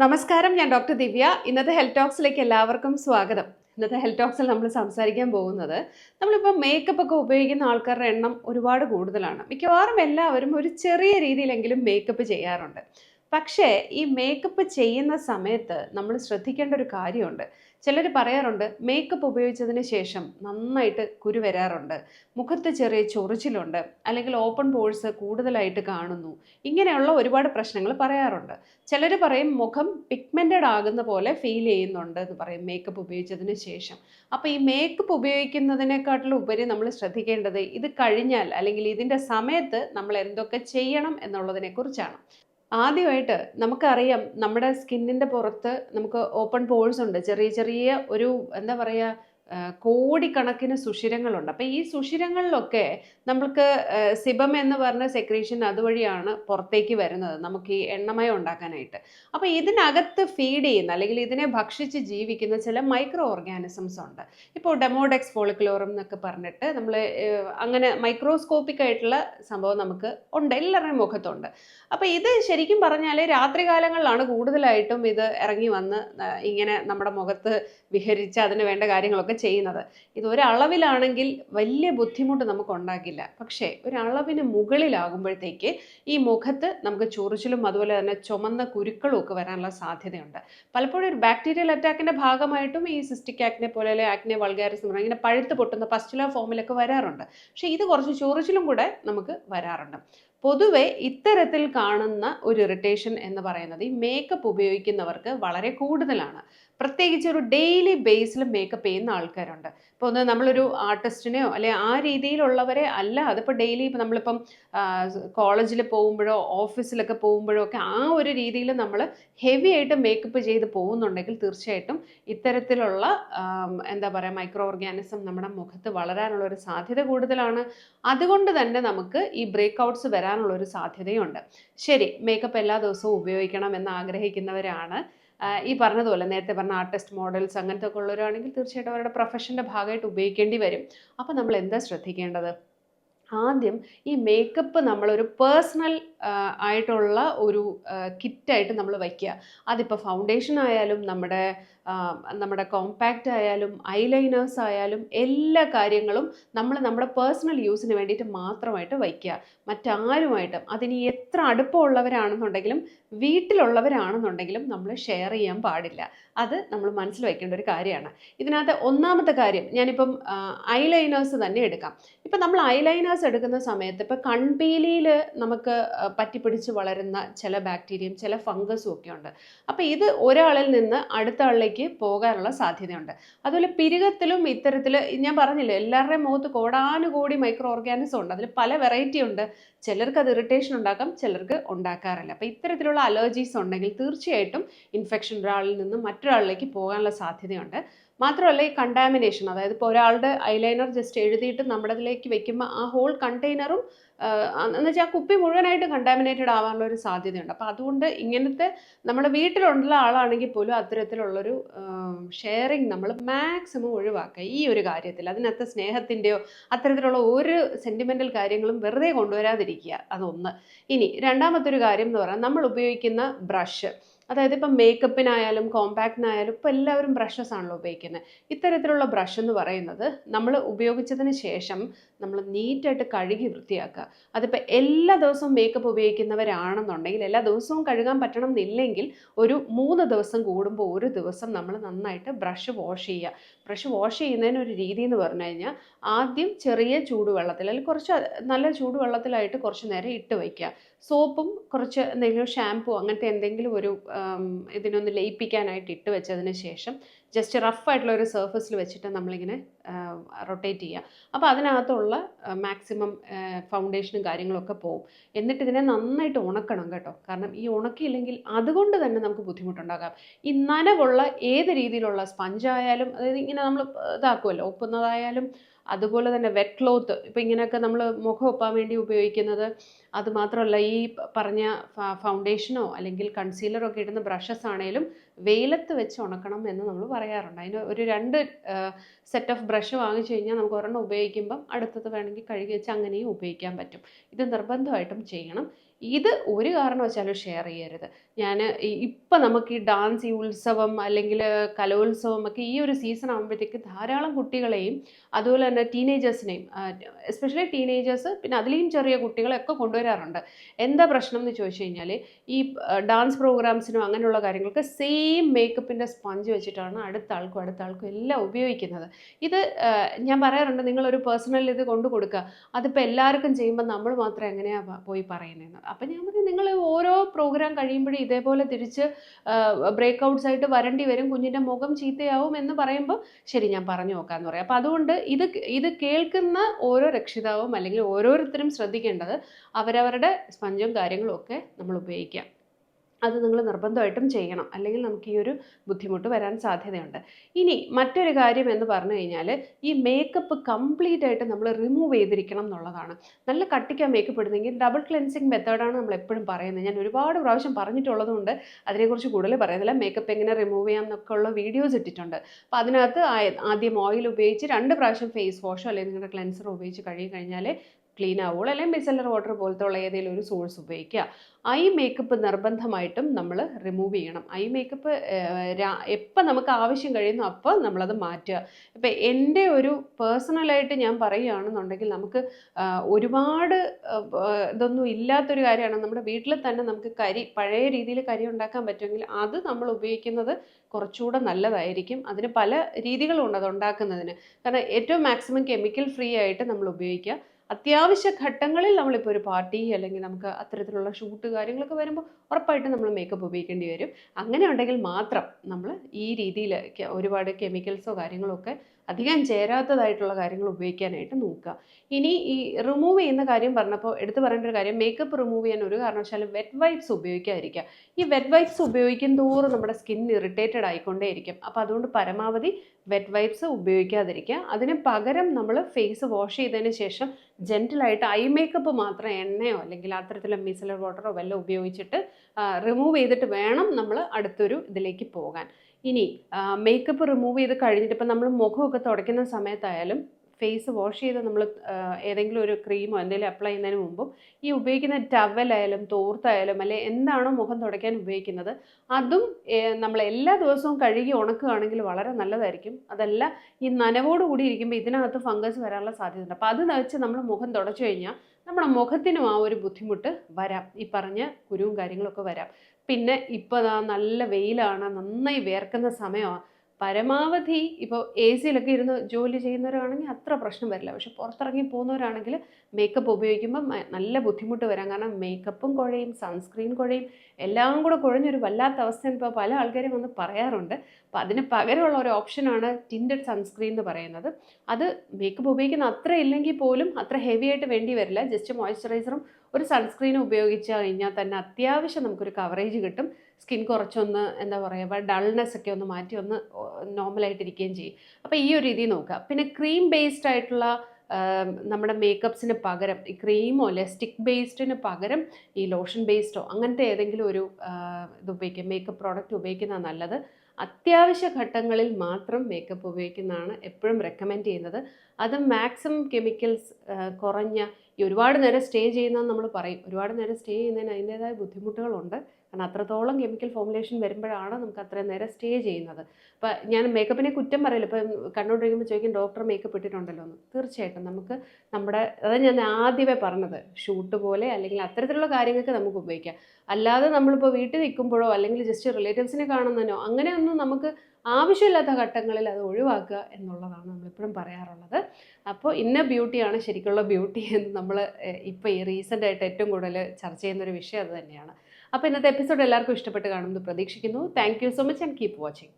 നമസ്കാരം ഞാൻ ഡോക്ടർ ദിവ്യ. ഇന്നത്തെ ഹെൽത്ത് ടോക്സിലേക്ക് എല്ലാവർക്കും സ്വാഗതം. ഇന്നത്തെ ഹെൽത്ത് ടോക്സിൽ നമ്മൾ സംസാരിക്കാൻ പോകുന്നത് നമ്മളിപ്പോൾ മേക്കപ്പ് ഒക്കെ ഉപയോഗിക്കുന്ന ആൾക്കാരുടെ എണ്ണം ഒരുപാട് കൂടുതലാണ്. മിക്കവാറും എല്ലാവരും ഒരു ചെറിയ രീതിയിലെങ്കിലും മേക്കപ്പ് ചെയ്യാറുണ്ട്. പക്ഷേ ഈ മേക്കപ്പ് ചെയ്യുന്ന സമയത്ത് നമ്മൾ ശ്രദ്ധിക്കേണ്ട ഒരു കാര്യമുണ്ട്. ചിലർ പറയാറുണ്ട് മേക്കപ്പ് ഉപയോഗിച്ചതിന് ശേഷം നന്നായിട്ട് കുരു വരാറുണ്ട്. മുഖത്ത് ചെറിയ ചൊറിച്ചിലുണ്ട്. അല്ലെങ്കിൽ ഓപ്പൺ പോഴ്സ് കൂടുതലായിട്ട് കാണുന്നു. ഇങ്ങനെയുള്ള ഒരുപാട് പ്രശ്നങ്ങൾ പറയാറുണ്ട്. ചിലർ പറയും മുഖം പിഗ്മെന്റഡ് ആകുന്ന പോലെ ഫീൽ ചെയ്യുന്നുണ്ട് എന്ന് പറയും മേക്കപ്പ് ഉപയോഗിച്ചതിന് ശേഷം. അപ്പോൾ ഈ മേക്കപ്പ് ഉപയോഗിക്കുന്നതിനെക്കാട്ടിലും ഉപരി നമ്മൾ ശ്രദ്ധിക്കേണ്ടത് ഇത് കഴിഞ്ഞാൽ അല്ലെങ്കിൽ ഇതിന്റെ സമയത്ത് നമ്മൾ എന്തൊക്കെ ചെയ്യണം എന്നുള്ളതിനെ കുറിച്ചാണ് ആദ്യമായിട്ട് നമുക്കറിയാം നമ്മുടെ സ്കിന്നിന്റെ പുറത്ത് നമുക്ക് ഓപ്പൺ പോൾസ് ഉണ്ട്. ചെറിയ ചെറിയ ഒരു എന്താ പറയുക കോടിക്കണക്കിന് സുഷിരങ്ങളുണ്ട്. അപ്പോൾ ഈ സുഷിരങ്ങളിലൊക്കെ നമ്മൾക്ക് സിബം എന്ന് പറഞ്ഞ സെക്രീഷൻ അതുവഴിയാണ് പുറത്തേക്ക് വരുന്നത്. നമുക്ക് ഈ എണ്ണമയം ഉണ്ടാക്കാനായിട്ട്. അപ്പോൾ ഇതിനകത്ത് ഫീഡ് ചെയ്യുന്ന അല്ലെങ്കിൽ ഇതിനെ ഭക്ഷിച്ച് ജീവിക്കുന്ന ചില മൈക്രോ ഓർഗാനിസംസ് ഉണ്ട്. ഇപ്പോൾ ഡെമോഡെക്സ് ഫോളിക്കുലോറും എന്നൊക്കെ പറഞ്ഞിട്ട് നമ്മൾ അങ്ങനെ മൈക്രോസ്കോപ്പിക് ആയിട്ടുള്ള സംഭവം നമുക്ക് ഉണ്ട്. എല്ലാവരുടെയും മുഖത്തുണ്ട്. അപ്പോൾ ഇത് ശരിക്കും പറഞ്ഞാൽ രാത്രികാലങ്ങളിലാണ് കൂടുതലായിട്ടും ഇത് ഇറങ്ങി വന്ന് ഇങ്ങനെ നമ്മുടെ മുഖത്ത് വിഹരിച്ച് അതിന് വേണ്ട കാര്യങ്ങളൊക്കെ ചെയ്യുന്നത്. ഇത് ഒരളവിലാണെങ്കിൽ വലിയ ബുദ്ധിമുട്ട് നമുക്ക് ഉണ്ടാക്കില്ല പക്ഷേ ഒരളവിന് മുകളിലാകുമ്പോഴത്തേക്ക് ഈ മുഖത്ത് നമുക്ക് ചൊറിച്ചിലും അതുപോലെ തന്നെ ചുമന്ന കുരുക്കളും ഒക്കെ വരാനുള്ള സാധ്യതയുണ്ട്. പലപ്പോഴും ഒരു ബാക്ടീരിയൽ അറ്റാക്കിന്റെ ഭാഗമായിട്ടും ഈ സിസ്റ്റിക് ആക്നെ പോലെ അല്ലെങ്കിൽ ആക്നെ വൾഗാരിസം ഇങ്ങനെ പഴുത്ത് പൊട്ടുന്ന പസ്റ്റുല ഫോമിലൊക്കെ വരാറുണ്ട്. പക്ഷേ ഇത് കുറച്ച് ചൊറിച്ചിലും കൂടെ നമുക്ക് വരാറുണ്ട്. പൊതുവെ ഇത്തരത്തിൽ കാണുന്ന ഒരു ഇറിറ്റേഷൻ എന്ന് പറയുന്നത് ഈ മേക്കപ്പ് ഉപയോഗിക്കുന്നവർക്ക് വളരെ കൂടുതലാണ്. പ്രത്യേകിച്ച് ഒരു ഡെയിലി ബേസിൽ മേക്കപ്പ് ചെയ്യുന്ന ആൾക്കാരുണ്ട്. ഇപ്പോൾ ഒന്ന് നമ്മളൊരു ആർട്ടിസ്റ്റിനെയോ അല്ലെ ആ രീതിയിലുള്ളവരെ അല്ല. അതിപ്പോൾ ഡെയിലി ഇപ്പം നമ്മളിപ്പം കോളേജിൽ പോകുമ്പോഴോ ഓഫീസിലൊക്കെ പോകുമ്പോഴോ ഒക്കെ ആ ഒരു രീതിയിൽ നമ്മൾ ഹെവി ആയിട്ട് മേക്കപ്പ് ചെയ്ത് പോകുന്നുണ്ടെങ്കിൽ തീർച്ചയായിട്ടും ഇത്തരത്തിലുള്ള എന്താ പറയുക മൈക്രോ ഓർഗാനിസം നമ്മുടെ മുഖത്ത് വളരാനുള്ള ഒരു സാധ്യത കൂടുതലാണ്. അതുകൊണ്ട് തന്നെ നമുക്ക് ഈ ബ്രേക്ക് ഔട്ട്സ് വരാനുള്ള ഒരു സാധ്യതയുണ്ട്. ശരി മേക്കപ്പ് എല്ലാ ദിവസവും ഉപയോഗിക്കണം എന്ന് ആഗ്രഹിക്കുന്നവരാണ്. ഈ പറഞ്ഞതുപോലെ നേരത്തെ പറഞ്ഞ ആർട്ടിസ്റ്റ് മോഡൽസ് അങ്ങനത്തെ ഒക്കെ ഉള്ളവരാണെങ്കിൽ തീർച്ചയായിട്ടും അവരുടെ പ്രൊഫഷന്റെ ഭാഗമായിട്ട് ഉപയോഗിക്കേണ്ടി വരും. അപ്പോൾ നമ്മൾ എന്താ ശ്രദ്ധിക്കേണ്ടത്? ആദ്യം ഈ മേക്കപ്പ് നമ്മളൊരു പേഴ്സണൽ ആയിട്ടുള്ള ഒരു കിറ്റായിട്ട് നമ്മൾ വയ്ക്കുക. അതിപ്പോൾ ഫൗണ്ടേഷൻ ആയാലും നമ്മുടെ നമ്മുടെ കോമ്പാക്റ്റ് ആയാലും ഐലൈനേഴ്സ് ആയാലും എല്ലാ കാര്യങ്ങളും നമ്മൾ നമ്മുടെ പേഴ്സണൽ യൂസിന് വേണ്ടിയിട്ട് മാത്രമായിട്ട് വയ്ക്കുക. മറ്റാരുമായിട്ടും അതിന് എത്ര അടുപ്പമുള്ളവരാണെന്നുണ്ടെങ്കിലും വീട്ടിലുള്ളവരാണെന്നുണ്ടെങ്കിലും നമ്മൾ ഷെയർ ചെയ്യാൻ പാടില്ല. അത് നമ്മൾ മനസ്സിൽ വയ്ക്കേണ്ട ഒരു കാര്യമാണ്. ഇതിനകത്ത് ഒന്നാമത്തെ കാര്യം ഞാനിപ്പം ഐലൈനേഴ്സ് തന്നെ എടുക്കാം. ഇപ്പം നമ്മൾ ഐലൈനേഴ്സ് എടുക്കുന്ന സമയത്ത് ഇപ്പം കൺപീലിയിൽ നമുക്ക് പറ്റിപ്പിടിച്ച് വളരുന്ന ചില ബാക്ടീരിയയും ചില ഫംഗസും ഒക്കെ ഉണ്ട്. അപ്പോൾ ഇത് ഒരാളിൽ നിന്ന് അടുത്ത ആളിലേക്ക് പോകാനുള്ള സാധ്യതയുണ്ട്. അതുപോലെ പിരുകത്തിലും ഇത്തരത്തിൽ ഞാൻ പറഞ്ഞില്ലേ എല്ലാവരുടെയും മുഖത്ത് കോടാനുകൂടി മൈക്രോ ഓർഗാനിസം ഉണ്ട്. അതിൽ പല വെറൈറ്റി ഉണ്ട്. ചിലർക്ക് അത് ഇറിറ്റേഷൻ ഉണ്ടാക്കാം ചിലർക്ക് ഉണ്ടാക്കാറില്ല. അപ്പോൾ ഇത്തരത്തിലുള്ള അലർജീസ് ഉണ്ടെങ്കിൽ തീർച്ചയായിട്ടും ഇൻഫെക്ഷൻ ഒരാളിൽ നിന്ന് മറ്റൊരാളിലേക്ക് പോകാനുള്ള സാധ്യതയുണ്ട്. മാത്രമല്ല ഈ കണ്ടാമിനേഷൻ അതായത് ഇപ്പോൾ ഒരാളുടെ ഐലൈനർ ജസ്റ്റ് എഴുതിയിട്ട് നമ്മുടെ ഇതിലേക്ക് വെക്കുമ്പോൾ ആ ഹോൾ കണ്ടെയ്നറും എന്ന് വെച്ചാൽ ആ കുപ്പി മുഴുവനായിട്ട് കണ്ടാമിനേറ്റഡ് ആവാനുള്ള ഒരു സാധ്യതയുണ്ട്. അപ്പോൾ അതുകൊണ്ട് ഇങ്ങനത്തെ നമ്മുടെ വീട്ടിലുള്ള ആളാണെങ്കിൽ പോലും അത്തരത്തിലുള്ളൊരു ഷെയറിങ് നമ്മൾ മാക്സിമം ഒഴിവാക്കുക ഈ ഒരു കാര്യത്തിൽ. അതിനകത്ത് സ്നേഹത്തിന്റെയോ അത്തരത്തിലുള്ള ഒരു സെന്റിമെന്റൽ കാര്യങ്ങളും വെറുതെ കൊണ്ടുവരാതിരിക്കുക. അതൊന്ന്. ഇനി രണ്ടാമത്തെ ഒരു കാര്യം എന്ന് പറഞ്ഞാൽ നമ്മൾ ഉപയോഗിക്കുന്ന ബ്രഷ് അതായത് ഇപ്പം മേക്കപ്പിനായാലും കോമ്പാക്റ്റിനായാലും ഇപ്പോൾ എല്ലാവരും ബ്രഷസ് ആണല്ലോ ഉപയോഗിക്കുന്നത്. ഇത്തരത്തിലുള്ള ബ്രഷ് എന്ന് പറയുന്നത് നമ്മൾ ഉപയോഗിച്ചതിന് ശേഷം നമ്മൾ നീറ്റായിട്ട് കഴുകി വൃത്തിയാക്കുക. അതിപ്പോൾ എല്ലാ ദിവസവും മേക്കപ്പ് ഉപയോഗിക്കുന്നവരാണെന്നുണ്ടെങ്കിൽ എല്ലാ ദിവസവും കഴുകാൻ പറ്റണം എന്നില്ലെങ്കിൽ ഒരു മൂന്ന് ദിവസം കൂടുമ്പോൾ ഒരു ദിവസം നമ്മൾ നന്നായിട്ട് ബ്രഷ് വാഷ് ചെയ്യുക. ബ്രഷ് വാഷ് ചെയ്യുന്നതിന് ഒരു രീതി എന്ന് പറഞ്ഞു കഴിഞ്ഞാൽ ആദ്യം ചെറിയ ചൂടുവെള്ളത്തിൽ അല്ലെങ്കിൽ കുറച്ച് നല്ല ചൂടുവെള്ളത്തിലായിട്ട് കുറച്ച് നേരം ഇട്ട് വയ്ക്കുക. സോപ്പും കുറച്ച് എന്തെങ്കിലും ഷാമ്പു അങ്ങനത്തെ എന്തെങ്കിലും ഒരു ഇതിനൊന്ന് ലയിപ്പിക്കാനായിട്ട് ഇട്ട് വെച്ചതിന് ശേഷം ജസ്റ്റ് റഫായിട്ടുള്ള ഒരു സർഫസിൽ വെച്ചിട്ട് നമ്മളിങ്ങനെ റൊട്ടേറ്റ് ചെയ്യുക അപ്പോൾ അതിനകത്തുള്ള മാക്സിമം ഫൗണ്ടേഷനും കാര്യങ്ങളൊക്കെ പോകും എന്നിട്ട് ഇതിനെ നന്നായിട്ട് ഉണക്കണം കേട്ടോ. കാരണം ഈ ഉണക്കിയില്ലെങ്കിൽ അതുകൊണ്ട് തന്നെ നമുക്ക് ബുദ്ധിമുട്ടുണ്ടാകാം. ഈ നനവുള്ള ഏത് രീതിയിലുള്ള സ്പഞ്ചായാലും അതായത് ഇങ്ങനെ നമ്മൾ ഇതാക്കുമല്ലോ ഒപ്പുന്നതായാലും അതുപോലെ തന്നെ വെറ്റ് ക്ലോത്ത് ഇപ്പം ഇങ്ങനെയൊക്കെ നമ്മൾ മുഖം ഒപ്പാൻ വേണ്ടി ഉപയോഗിക്കുന്നത്. അതുമാത്രമല്ല ഈ പറഞ്ഞ ഫൗണ്ടേഷനോ അല്ലെങ്കിൽ കൺസീലറോ ഒക്കെ ഇടുന്ന ബ്രഷസ് ആണെങ്കിലും വെയിലത്ത് വെച്ച് ഉണക്കണം എന്ന് നമ്മൾ പറയാറുണ്ട്. അതിന് ഒരു രണ്ട് സെറ്റ് ഓഫ് ബ്രഷ് വാങ്ങിച്ചു കഴിഞ്ഞാൽ നമുക്ക് ഒരെണ്ണം ഉപയോഗിക്കുമ്പം അടുത്തത് വേണമെങ്കിൽ കഴുകി വെച്ച് അങ്ങനെയും ഉപയോഗിക്കാൻ പറ്റും. ഇത് നിർബന്ധമായിട്ടും ചെയ്യണം. ഇത് ഒരു കാരണവശാലും ഷെയർ ചെയ്യരുത്. ഞാൻ ഇപ്പം നമുക്ക് ഈ ഡാൻസ് ഈ ഉത്സവം അല്ലെങ്കിൽ കലോത്സവം ഒക്കെ ഈ ഒരു സീസൺ ആകുമ്പോഴത്തേക്ക് ധാരാളം കുട്ടികളെയും അതുപോലെ തന്നെ ടീനേജേഴ്സിനെയും എസ്പെഷ്യലി ടീനേജേഴ്സ് പിന്നെ അതിലെയും ചെറിയ കുട്ടികളെയൊക്കെ കൊണ്ടുവരാറുണ്ട്. എന്താ പ്രശ്നം എന്ന് ചോദിച്ചു കഴിഞ്ഞാൽ ഈ ഡാൻസ് പ്രോഗ്രാംസിനും അങ്ങനെയുള്ള കാര്യങ്ങൾക്ക് സെയിം മേക്കപ്പിന്റെ സ്പഞ്ച് വെച്ചിട്ടാണ് അടുത്ത ആൾക്കും അടുത്ത ആൾക്കും എല്ലാം ഉപയോഗിക്കുന്നത്. ഇത് ഞാൻ പറയാറുണ്ട് നിങ്ങളൊരു പേഴ്സണൽ ഇത് കൊണ്ടു കൊടുക്കുക. അതിപ്പോൾ എല്ലാവർക്കും ചെയ്യുമ്പോൾ നമ്മൾ മാത്രം എങ്ങനെയാണ് പോയി പറയുന്നതെന്ന്. അപ്പം ഞാൻ പറഞ്ഞു നിങ്ങൾ ഓരോ പ്രോഗ്രാം കഴിയുമ്പോഴും ഇതേപോലെ തിരിച്ച് ബ്രേക്ക് ഔട്ട്സ് ആയിട്ട് വരേണ്ടി വരും. കുഞ്ഞിന്റെ മുഖം ചീത്തയാവും എന്ന് പറയുമ്പോൾ ശരി ഞാൻ പറഞ്ഞു നോക്കാമെന്ന് പറയാം. അപ്പം അതുകൊണ്ട് ഇത് ഇത് കേൾക്കുന്ന ഓരോ രക്ഷിതാവും അല്ലെങ്കിൽ ഓരോരുത്തരും ശ്രദ്ധിക്കേണ്ടത് അവരവരുടെ സ്പഞ്ചും കാര്യങ്ങളും ഒക്കെ നമ്മൾ ഉപയോഗിക്കുക അത് നിങ്ങൾ നിർബന്ധമായിട്ടും ചെയ്യണം. അല്ലെങ്കിൽ നമുക്ക് ഈ ഒരു ബുദ്ധിമുട്ട് വരാൻ സാധ്യതയുണ്ട്. ഇനി മറ്റൊരു കാര്യം എന്ന് പറഞ്ഞു കഴിഞ്ഞാൽ ഈ മേക്കപ്പ് കംപ്ലീറ്റ് ആയിട്ട് നമ്മൾ റിമൂവ് ചെയ്തിരിക്കണം എന്നുള്ളതാണ്. നല്ല കട്ടിക്കാൻ മേക്കപ്പ് ഇടുന്നെങ്കിൽ ഡബിൾ ക്ലെൻസിങ് മെത്തേഡാണ് നമ്മൾ എപ്പോഴും പറയുന്നത്. ഞാൻ ഒരുപാട് പ്രാവശ്യം പറഞ്ഞിട്ടുള്ളതുകൊണ്ട് അതിനെക്കുറിച്ച് കൂടുതൽ പറയുന്നില്ല. മേക്കപ്പ് എങ്ങനെ റിമൂവ് ചെയ്യാം എന്നൊക്കെ ഉള്ള വീഡിയോസ് ഇട്ടിട്ടുണ്ട്. അപ്പോൾ അതിനകത്ത് ആദ്യം ഓയിൽ ഉപയോഗിച്ച് രണ്ട് പ്രാവശ്യം ഫേസ് വാഷോ അല്ലെങ്കിൽ നിങ്ങളുടെ ക്ലെൻസർ ഉപയോഗിച്ച് കഴുകി കഴിഞ്ഞാൽ ക്ലീൻ ആവുള്ളൂ. അല്ലെങ്കിൽ മിസലർ വാട്ടർ പോലത്തുള്ള ഏതെങ്കിലും ഒരു സോഴ്സ് ഉപയോഗിക്കുക. ഐ മേക്കപ്പ് നിർബന്ധമായിട്ടും നമ്മൾ റിമൂവ് ചെയ്യണം. ഐ മേക്കപ്പ് എപ്പോൾ നമുക്ക് ആവശ്യം കഴിയുന്നു അപ്പോൾ നമ്മളത് മാറ്റുക. ഇപ്പം എന്റെ ഒരു പേഴ്സണലായിട്ട് ഞാൻ പറയുകയാണെന്നുണ്ടെങ്കിൽ നമുക്ക് ഒരുപാട് ഇതൊന്നും ഇല്ലാത്തൊരു കാര്യമാണ്. നമ്മുടെ വീട്ടിൽ തന്നെ നമുക്ക് കരി പഴയ രീതിയിൽ കരി ഉണ്ടാക്കാൻ പറ്റുമെങ്കിൽ അത് നമ്മൾ ഉപയോഗിക്കുന്നത് കുറച്ചുകൂടെ നല്ലതായിരിക്കും. അതിന് പല രീതികളുണ്ട് അത് ഉണ്ടാക്കുന്നതിന്. കാരണം ഏറ്റവും മാക്സിമം കെമിക്കൽ ഫ്രീ ആയിട്ട് നമ്മൾ ഉപയോഗിക്കുക. അത്യാവശ്യ ഘട്ടങ്ങളിൽ നമ്മളിപ്പോൾ ഒരു പാർട്ടി അല്ലെങ്കിൽ നമുക്ക് അത്തരത്തിലുള്ള ഷൂട്ട് കാര്യങ്ങളൊക്കെ വരുമ്പോൾ ഉറപ്പായിട്ടും നമ്മൾ മേക്കപ്പ് ഉപയോഗിക്കേണ്ടി വരും. അങ്ങനെ ഉണ്ടെങ്കിൽ മാത്രം നമ്മൾ ഈ രീതിയിൽ ഒരുപാട് കെമിക്കൽസോ കാര്യങ്ങളോ ഒക്കെ അധികം ചേരാത്തതായിട്ടുള്ള കാര്യങ്ങൾ ഉപയോഗിക്കാനായിട്ട് നോക്കുക. ഇനി ഈ റിമൂവ് ചെയ്യുന്ന കാര്യം പറഞ്ഞപ്പോൾ എടുത്തു പറയേണ്ട ഒരു കാര്യം മേക്കപ്പ് റിമൂവ് ചെയ്യാൻ ഒരു കാരണവശാലും വെറ്റ് വൈപ്സ് ഉപയോഗിക്കാതിരിക്കുക. ഈ വെറ്റ് വൈപ്സ് ഉപയോഗിക്കും തോറും നമ്മുടെ സ്കിൻ ഇറിറ്റേറ്റഡ് ആയിക്കൊണ്ടേയിരിക്കും. അപ്പോൾ അതുകൊണ്ട് പരമാവധി വെറ്റ് വൈപ്സ് ഉപയോഗിക്കാതിരിക്കുക. അതിന് പകരം നമ്മൾ ഫേസ് വാഷ് ചെയ്തതിന് ശേഷം ജെന്റിലായിട്ട് ഐ മേക്കപ്പ് മാത്രം എണ്ണയോ അല്ലെങ്കിൽ അത്തരത്തിലുള്ള മിസലർ വാട്ടറോ വല്ലതും ഉപയോഗിച്ചിട്ട് റിമൂവ് ചെയ്തിട്ട് വേണം നമ്മൾ അടുത്തൊരു ഇതിലേക്ക് പോകാൻ. ഇനി മേക്കപ്പ് റിമൂവ് ചെയ്ത് കഴിഞ്ഞിട്ട് ഇപ്പം നമ്മൾ മുഖമൊക്കെ തുടയ്ക്കുന്ന സമയത്തായാലും ഫേസ് വാഷ് ചെയ്ത് നമ്മൾ ഏതെങ്കിലും ഒരു ക്രീമോ എന്തെങ്കിലും അപ്ലൈ ചെയ്യുന്നതിന് മുമ്പും ഈ ഉപയോഗിക്കുന്ന ടവലായാലും തോർത്തായാലും അല്ലെ എന്താണോ മുഖം തുടയ്ക്കാൻ ഉപയോഗിക്കുന്നത് അതും നമ്മൾ എല്ലാ ദിവസവും കഴുകി ഉണക്കുകയാണെങ്കിൽ വളരെ നല്ലതായിരിക്കും. അതല്ല ഈ നനവോട് കൂടി ഇരിക്കുമ്പോൾ ഇതിനകത്ത് ഫംഗസ് വരാനുള്ള സാധ്യതയുണ്ട്. അപ്പോൾ അത് വെച്ച് നമ്മൾ മുഖം തുടച്ചു കഴിഞ്ഞാൽ നമ്മുടെ മുഖത്തിനും ആ ഒരു ബുദ്ധിമുട്ട് വരാം. ഈ പറഞ്ഞ കുരുവും കാര്യങ്ങളൊക്കെ വരാം. പിന്നെ ഇപ്പോൾ നല്ല വെയിലാണ് നന്നായി വേർക്കുന്ന സമയമാണ് പരമാവധി ഇപ്പോൾ എ സിയിലൊക്കെ ഇരുന്ന് ജോലി ചെയ്യുന്നവരാണെങ്കിൽ അത്ര പ്രശ്നം വരില്ല. പക്ഷെ പുറത്തിറങ്ങി പോകുന്നവരാണെങ്കിൽ മേക്കപ്പ് ഉപയോഗിക്കുമ്പോൾ നല്ല ബുദ്ധിമുട്ട് വരാം. കാരണം മേക്കപ്പും കുഴയും സൺസ്ക്രീൻ കുഴയും എല്ലാം കൂടെ കുഴഞ്ഞൊരു വല്ലാത്ത അവസ്ഥ ഇപ്പോൾ പല ആൾക്കാരും വന്ന് പറയാറുണ്ട്. അപ്പോൾ അതിന് പകരമുള്ള ഒരു ഓപ്ഷനാണ് ടിൻഡഡ് സൺസ്ക്രീൻ എന്ന് പറയുന്നത്. അത് മേക്കപ്പ് ഉപയോഗിക്കുന്ന അത്ര ഇല്ലെങ്കിൽ പോലും അത്ര ഹെവി ആയിട്ട് വേണ്ടി വരില്ല. ജസ്റ്റ് മോയ്സ്ചറൈസറും ഒരു സൺസ്ക്രീനും ഉപയോഗിച്ച് കഴിഞ്ഞാൽ തന്നെ അത്യാവശ്യം നമുക്കൊരു കവറേജ് കിട്ടും. സ്കിൻ കുറച്ചൊന്ന് എന്താ പറയുക ഡൾനെസ് ഒക്കെ ഒന്ന് മാറ്റി ഒന്ന് നോർമലായിട്ടിരിക്കുകയും ചെയ്യും. അപ്പോൾ ഈ ഒരു രീതി നോക്കുക. പിന്നെ ക്രീം ബേസ്ഡ് ആയിട്ടുള്ള നമ്മുടെ മേക്കപ്സിന് പകരം ഈ ക്രീമോ അല്ലെ സ്റ്റിക്ക് ബേസ്ഡിന് പകരം ഈ ലോഷൻ ബേസ്ഡോ അങ്ങനത്തെ ഏതെങ്കിലും ഒരു ഇത് ഉപയോഗിക്കുക. മേക്കപ്പ് പ്രോഡക്റ്റ് ഉപയോഗിക്കുന്നതാണ് നല്ലത്. അത്യാവശ്യ ഘട്ടങ്ങളിൽ മാത്രം മേക്കപ്പ് ഉപയോഗിക്കുന്നതാണ് എപ്പോഴും റെക്കമെൻഡ് ചെയ്യുന്നത്. അത് മാക്സിമം കെമിക്കൽസ് കുറഞ്ഞ ഈ ഒരുപാട് നേരം സ്റ്റേ ചെയ്യുന്നതെന്ന് നമ്മൾ പറയും. ഒരുപാട് നേരം സ്റ്റേ ചെയ്യുന്നതിന് അതിന്റേതായ ബുദ്ധിമുട്ടുകളുണ്ട്. കാരണം അത്രത്തോളം കെമിക്കൽ ഫോമുലേഷൻ വരുമ്പോഴാണ് നമുക്ക് അത്രയും നേരം സ്റ്റേ ചെയ്യുന്നത്. അപ്പോൾ ഞാൻ മേക്കപ്പിനെ കുറ്റം പറയില്ല. ഇപ്പം കണ്ടുകൊണ്ടിരിക്കുമ്പോൾ ചോദിക്കും ഡോക്ടർ മേക്കപ്പ് ഇട്ടിട്ടുണ്ടല്ലോ എന്ന്. തീർച്ചയായിട്ടും നമുക്ക് നമ്മുടെ അതാണ് ഞാൻ ആദ്യമേ പറഞ്ഞത് ഷൂട്ട് പോലെ അല്ലെങ്കിൽ അത്തരത്തിലുള്ള കാര്യങ്ങൾക്ക് നമുക്ക് ഉപയോഗിക്കാം. അല്ലാതെ നമ്മളിപ്പോൾ വീട്ടിൽ നിൽക്കുമ്പോഴോ അല്ലെങ്കിൽ ജസ്റ്റ് റിലേറ്റീവ്സിനെ കാണുന്നതിനോ അങ്ങനെയൊന്നും നമുക്ക് ആവശ്യമില്ലാത്ത ഘട്ടങ്ങളിൽ അത് ഒഴിവാക്കുക എന്നുള്ളതാണ് നമ്മളെപ്പോഴും പറയാറുള്ളത്. അപ്പോൾ ഇന്ന ബ്യൂട്ടിയാണ് ശരിക്കുള്ള ബ്യൂട്ടി എന്ന് നമ്മൾ ഇപ്പോൾ ഈ റീസെന്റായിട്ട് ഏറ്റവും കൂടുതൽ ചർച്ച ചെയ്യുന്നൊരു വിഷയം അത് തന്നെയാണ്. അപ്പോൾ ഇന്നത്തെ എപ്പിസോഡ് എല്ലാവർക്കും ഇഷ്ടപ്പെട്ട് കാണുമെന്ന് പ്രതീക്ഷിക്കുന്നു. Thank so much and keep watching